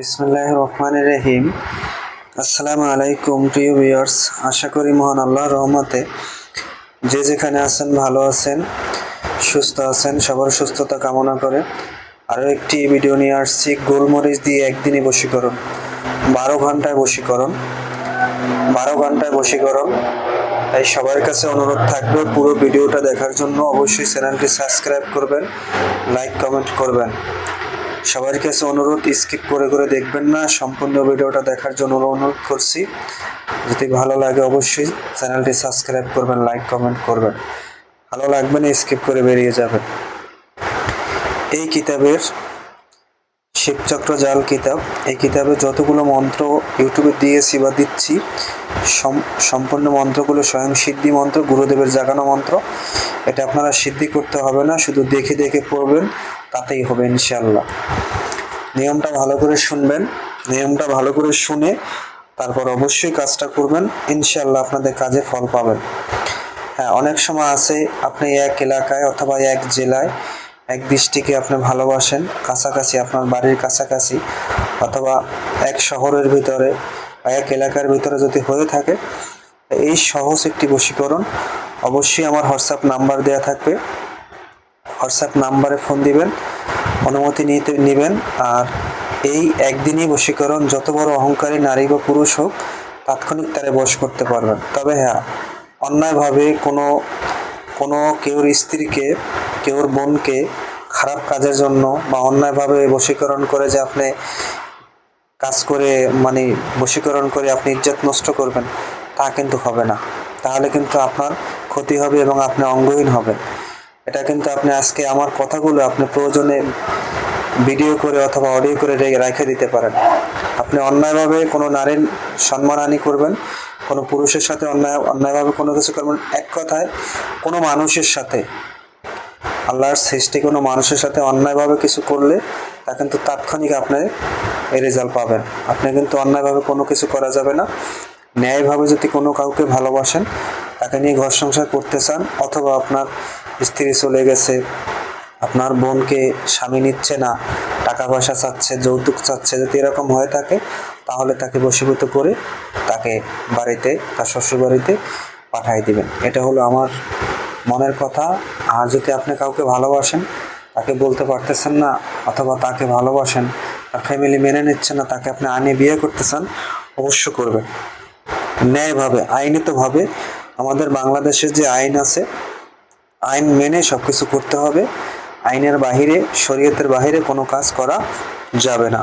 বিসমুল্লাহ রহমান রহিম। আসসালামু আলাইকুম, প্রিয় ভিউয়ার্স আশা করি মহান আল্লাহ রহমতে যে যেখানে আছেন, ভালো আছেন, সুস্থ আছেন, সবার সুস্থতা কামনা করে আরও একটি ভিডিও নিয়ে আসছি। গোলমরিচ দিয়ে একদিনই বশীকরণ। বারো ঘন্টায় বশীকরণ। বারো ঘন্টায় বশীকরণ। তাই সবার কাছে অনুরোধ থাকবে, পুরো ভিডিওটা দেখার জন্য অবশ্যই চ্যানেলটি সাবস্ক্রাইব করবেন লাইক কমেন্ট করবেন। সবার কাছে অনুরোধ স্কিপ করে করে দেখবেন না। সম্পূর্ণ ভিডিওটা দেখার জন্য অনুরোধ করছি। যদি ভালো লাগে অবশ্যই চ্যানেলটি সাবস্ক্রাইব করবেন, লাইক, কমেন্ট করবেন। ভালো লাগবে না স্কিপ করে বেরিয়ে যাবেন। এই কিতাবের শিবচক্র জাল কিতাব, এই কিতাবে যতগুলো মন্ত্র ইউটিউবে দিয়েছি বা দিচ্ছি সম্পূর্ণ মন্ত্রগুলো স্বয়ং সিদ্ধি মন্ত্র, গুরুদেবের জাগানো মন্ত্র, এটা আপনারা সিদ্ধি করতে হবে না, শুধু দেখে দেখে পড়বেন, তাতেই হবে ইনশাল্লাহ নিয়মটা ভালো করে শুনবেন, নিয়মটা ভালো করে শুনে তারপর অবশ্যই কাজটা করবেন ইনশাল্লাহ আপনাদের কাজে ফল পাবেন। হ্যাঁ অনেক সময় আছে আপনি এক এলাকায় অথবা এক জেলায় এক দৃষ্টিকে আপনি ভালোবাসেন, কাছাকাছি আপনার বাড়ির কাছাকাছি অথবা এক শহরের ভিতরে বা এক এলাকার ভিতরে যদি হয়ে থাকে এই সহজ একটি বশীকরণ অবশ্যই আমার হোয়াটসঅ্যাপ নাম্বার দেওয়া থাকবে। হোয়াটসঅ্যাপ নাম্বারে ফোন দিবেন অনুমতি নিতে নেবেন। আর এই একদিনই বশীকরণ, যত বড় অহংকারী নারী বা পুরুষ হোক, তাৎক্ষণিক তারে বশ করতে পারবেন। তবে হ্যাঁ অন্যায়ভাবে কোনো কোনো কেউর স্ত্রীকে, কেউর বোনকে খারাপ কাজের জন্য বা অন্যায়ভাবে বশীকরণ করে যে আপনি কাজ করে মানে বশীকরণ করে আপনি ইজ্জত নষ্ট করবেন, তা কিন্তু হবে না। তাহলে কিন্তু আপনার ক্ষতি হবে এবং আপনি অঙ্গহীন হবেন। এটা কিন্তু আপনি আজকে আমার কথাগুলো আপনি প্রয়োজনে ভিডিও করে অথবা অডিও করে রেখে দিতে পারেন। আপনি অন্যায়ভাবে কোনো নারীর সম্মানহানি করবেন, কোনো পুরুষের সাথে অন্যায়, অন্যায়ভাবে কোনো কিছু করবেন, এক কথায় কোনো মানুষের সাথে, আল্লাহর সৃষ্টি কোনো মানুষের সাথে অন্যায়ভাবে কিছু করলে তা কিন্তু তাৎক্ষণিক আপনি এই রেজাল্ট পাবেন। আপনি কিন্তু অন্যায়ভাবে কোনো কিছু করা যাবে না। ন্যায়ভাবে যদি কোনো কাউকে ভালোবাসেন, তাকে নিয়ে ঘর সংসার করতে চান, অথবা আপনার স্ত্রী চলে গেছে। আপনার বোনকে স্বামী নিচ্ছে না টাকা পয়সা চাচ্ছে, যৌতুক চাচ্ছে, যদি এরকম হয়ে থাকে তাহলে তাকে বশীভূত করে তাকে বাড়িতে, তার শ্বশুর বাড়িতে পাঠিয়ে দিবেন। এটা হলো আমার মনের কথা। আর যদি আপনি কাউকে ভালোবাসেন, তাকে বলতে পারতেছেন না, অথবা তাকে ভালোবাসেন, তার ফ্যামিলি মেনে নিচ্ছে না, তাকে আপনি আনিয়ে বিয়ে করতে চান, অবশ্য করবেন। ন্যায়ভাবে, আইনিতভাবে আমাদের বাংলাদেশের যে আইন আছে আইন মেনে সব কিছু করতে হবে। আইনের বাহিরে, শরীয়তের বাহিরে কোনো কাজ করা যাবে না।